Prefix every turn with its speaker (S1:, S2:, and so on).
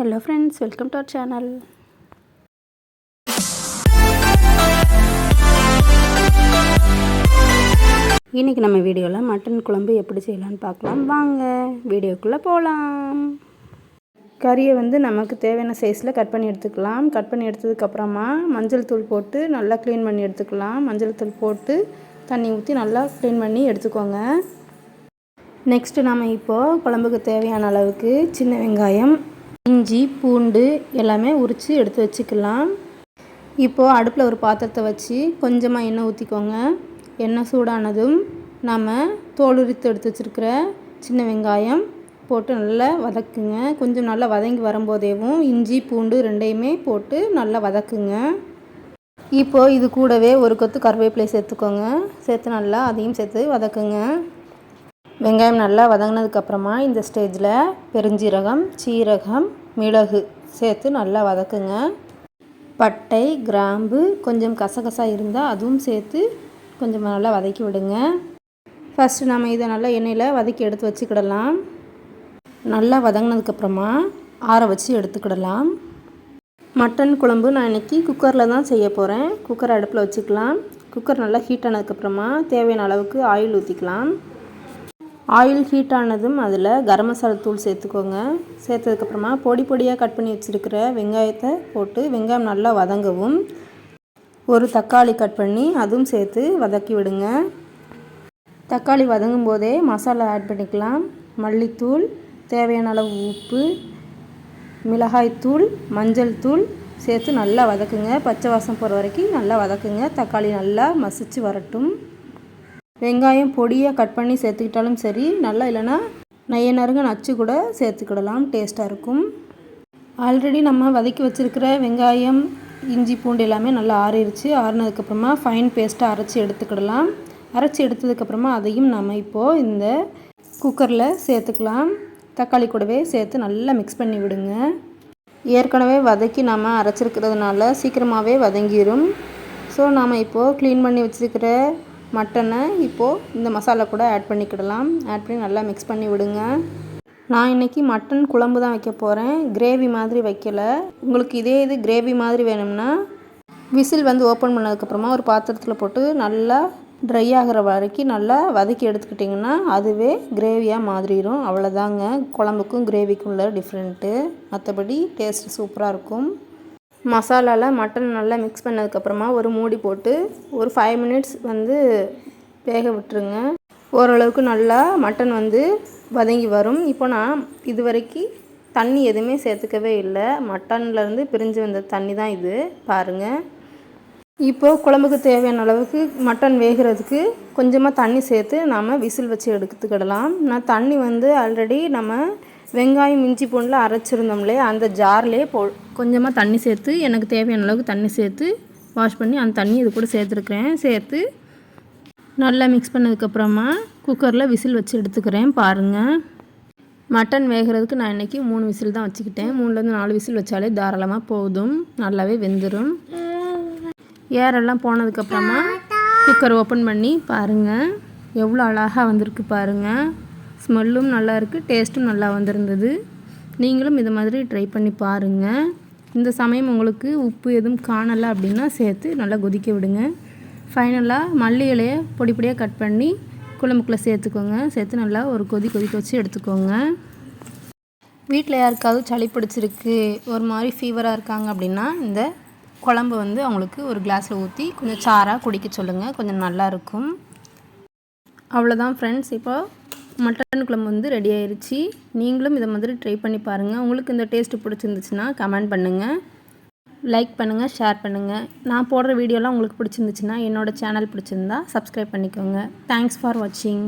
S1: Hello friends welcome to our channel இன்றைக்கி நம்ம வீடியோவில் மட்டன் குழம்பு எப்படி செய்யலான்னு பார்க்கலாம். வாங்க வீடியோக்குள்ளே போகலாம் கறியை வந்து நமக்கு தேவையான சைஸில் கட் பண்ணி எடுத்துக்கலாம். கட் பண்ணி எடுத்ததுக்கப்புறமா மஞ்சள் தூள் போட்டு நல்லா க்ளீன் பண்ணி எடுத்துக்கலாம். மஞ்சள் தூள் போட்டு தண்ணி ஊற்றி நல்லா க்ளீன் பண்ணி எடுத்துக்கோங்க. நெக்ஸ்ட்டு நம்ம இப்போது குழம்புக்கு தேவையான அளவுக்கு சின்ன வெங்காயம் இஞ்சி பூண்டு எல்லாமே உரித்து எடுத்து வச்சுக்கலாம். இப்போது அடுப்பில் ஒரு பாத்திரத்தை வச்சு கொஞ்சமாக எண்ணெய் ஊற்றிக்கோங்க எண்ணெய் சூடானதும் நம்ம தோல் உரித்து எடுத்து வச்சுருக்கிற சின்ன வெங்காயம் போட்டு நல்லா வதக்குங்க. கொஞ்சம் நல்லா வதங்கி வரும்போதேவும் இஞ்சி பூண்டு ரெண்டையுமே போட்டு நல்லா வதக்குங்க. இப்போது இது கூடவே ஒரு கொத்து கருவேப்பிலை சேர்த்துக்கோங்க. சேர்த்து நல்லா அதையும் சேர்த்து வதக்குங்க. வெங்காயம் நல்லா வதங்கினதுக்கப்புறமா இந்த ஸ்டேஜில் பெருஞ்சீரகம் சீரகம் மிளகு சேர்த்து நல்லா வதக்குங்க. பட்டை கிராம்பு கொஞ்சம் கசகசா இருந்தால் அதுவும் சேர்த்து கொஞ்சம் நல்லா வதக்கி விடுங்க. ஃபஸ்ட்டு நம்ம இதை நல்லா எண்ணெயில் வதக்கி எடுத்து வச்சுக்கிடலாம். நல்லா வதங்கினதுக்கப்புறமா ஆற வச்சு எடுத்துக்கிடலாம். மட்டன் குழம்பு நான் இன்றைக்கி குக்கரில் தான் செய்ய போகிறேன் குக்கர் அடுப்பில் வச்சுக்கலாம். குக்கர் நல்லா ஹீட் ஆனதுக்கப்புறமா தேவையான அளவுக்கு ஆயில் ஊற்றிக்கலாம் ஆயில் ஹீட் ஆனதும் அதில் கரம் மசாலா தூள் சேர்த்துக்கோங்க. சேர்த்ததுக்கப்புறமா பொடி பொடியாக கட் பண்ணி வச்சுருக்கிற வெங்காயத்தை போட்டு வெங்காயம் நல்லா வதங்கவும். ஒரு தக்காளி கட் பண்ணி அதுவும் சேர்த்து வதக்கி விடுங்க. தக்காளி வதங்கும் போதே மசாலா ஆட் பண்ணிக்கலாம். மல்லித்தூள் தேவையான அளவு உப்பு மிளகாய்த்தூள் மஞ்சள் தூள் சேர்த்து நல்லா வதக்குங்க. பச்சை வாசம் போகிற வரைக்கும் நல்லா வதக்குங்க. தக்காளி நல்லா மசிச்சு வரட்டும். வெங்காயம் பொடியாக கட் பண்ணி சேர்த்துக்கிட்டாலும் சரி நல்லா இல்லைன்னா நெய்ய நறுங்க நச்சு கூட சேர்த்துக்கிடலாம். டேஸ்ட்டாக இருக்கும். ஆல்ரெடி நம்ம வதக்கி வச்சுருக்கிற வெங்காயம் இஞ்சி பூண்டு எல்லாமே நல்லா ஆறிடுச்சு ஆறினதுக்கப்புறமா ஃபைன் பேஸ்ட்டாக அரைச்சி எடுத்துக்கிடலாம். அரைச்சி எடுத்ததுக்கப்புறமா அதையும் நம்ம இப்போது இந்த குக்கரில் சேர்த்துக்கலாம். தக்காளி கூடவே சேர்த்து நல்லா மிக்ஸ் பண்ணி விடுங்க. ஏற்கனவே வதக்கி நம்ம அரைச்சிருக்கிறதுனால சீக்கிரமாகவே வதங்கிடும் ஸோ நாம் இப்போது க்ளீன் பண்ணி வச்சுருக்கிற மட்டனை இப்போது இந்த மசாலா கூட ஆட் பண்ணிக்கிடலாம். ஆட் பண்ணி நல்லா மிக்ஸ் பண்ணி விடுங்க. நான் இன்றைக்கி மட்டன் குழம்பு தான் வைக்க போகிறேன் கிரேவி மாதிரி வைக்கலை. உங்களுக்கு இதே இது கிரேவி மாதிரி வேணும்னா விசில் வந்து ஓப்பன் பண்ணதுக்கப்புறமா ஒரு பாத்திரத்தில் போட்டு நல்லா ட்ரை ஆகிற வரைக்கும் நல்லா வதக்கி எடுத்துக்கிட்டிங்கன்னா அதுவே கிரேவியாக மாதிரிடும் அவ்வளோதாங்க குழம்புக்கும் கிரேவிக்கும் உள்ள டிஃப்ரெண்ட்டு மற்றபடி டேஸ்ட் சூப்பராக இருக்கும். மசாலாவில் மட்டன் நல்லா மிக்ஸ் பண்ணதுக்கப்புறமா ஒரு மூடி போட்டு ஒரு ஃபைவ் மினிட்ஸ் வந்து வேக விட்டுருங்க. ஓரளவுக்கு நல்லா மட்டன் வந்து வதங்கி வரும். இப்போ நான் இது வரைக்கும் தண்ணி எதுவுமே சேர்த்துக்கவே இல்லை. மட்டன்லேருந்து பிரிஞ்சு வந்த தண்ணி தான் இது. பாருங்கள் இப்போது குழம்புக்கு தேவையான அளவுக்கு மட்டன் வேகிறதுக்கு கொஞ்சமாக தண்ணி சேர்த்து நாம் விசில் வச்சு எடுத்துக்கிடலாம். நான் தண்ணி வந்து ஆல்ரெடி நம்ம வெங்காயம் இஞ்சி பூண்டில் அரைச்சிருந்தோம்லே அந்த ஜார்லேயே போ கொஞ்சமாக தண்ணி சேர்த்து எனக்கு தேவையான அளவுக்கு தண்ணி சேர்த்து வாஷ் பண்ணி அந்த தண்ணி இது கூட சேர்த்துருக்குறேன். சேர்த்து நல்லா மிக்ஸ் பண்ணதுக்கப்புறமா குக்கரில் விசில் வச்சு எடுத்துக்கிறேன் பாருங்கள் மட்டன் வேகிறதுக்கு நான் இன்றைக்கி மூணு விசில் தான் வச்சுக்கிட்டேன். மூணுலேருந்து நாலு விசில் வச்சாலே தாராளமாக போதும். நல்லாவே வெந்துடும் ஏரெல்லாம் போனதுக்கப்புறமா குக்கர் ஓப்பன் பண்ணி பாருங்கள் எவ்வளோ அழகாக வந்திருக்கு பாருங்கள் ஸ்மெல்லும் நல்லா இருக்குது டேஸ்ட்டும் நல்லா வந்திருந்தது. நீங்களும் இது மாதிரி ட்ரை பண்ணி பாருங்கள் இந்த சமயம் உங்களுக்கு உப்பு எதுவும் காணலை அப்படின்னா சேர்த்து நல்லா கொதிக்க விடுங்க. ஃபைனலாக மல்லி இலையை பொடி பொடியாக கட் பண்ணி குழம்புக்குள்ளே சேர்த்துக்கோங்க. சேர்த்து நல்லா ஒரு கொதி கொதிக்க வச்சு எடுத்துக்கோங்க. வீட்டில் யாருக்காவது சளி பிடிச்சிருக்கு ஒரு மாதிரி ஃபீவராக இருக்காங்க அப்படின்னா இந்த குழம்பு வந்து அவங்களுக்கு ஒரு கிளாஸில் ஊற்றி கொஞ்சம் சாராக குடிக்க சொல்லுங்கள் கொஞ்சம் நல்லாயிருக்கும் அவ்வளோதான் ஃப்ரெண்ட்ஸ் இப்போ மட்டன் குழம்பு வந்து ரெடி ஆயிடுச்சு நீங்களும் இதை மாதிரி ட்ரை பண்ணி பாருங்கள் உங்களுக்கு இந்த டேஸ்ட்டு பிடிச்சிருந்துச்சுன்னா கமெண்ட் பண்ணுங்கள் லைக் பண்ணுங்கள் ஷேர் பண்ணுங்கள் நான் போடுற வீடியோலாம் உங்களுக்கு பிடிச்சிருந்துச்சுன்னா என்னோடய சேனல் பிடிச்சிருந்தா சப்ஸ்கிரைப் பண்ணிக்கோங்க. தேங்க்ஸ் ஃபார் வாட்சிங்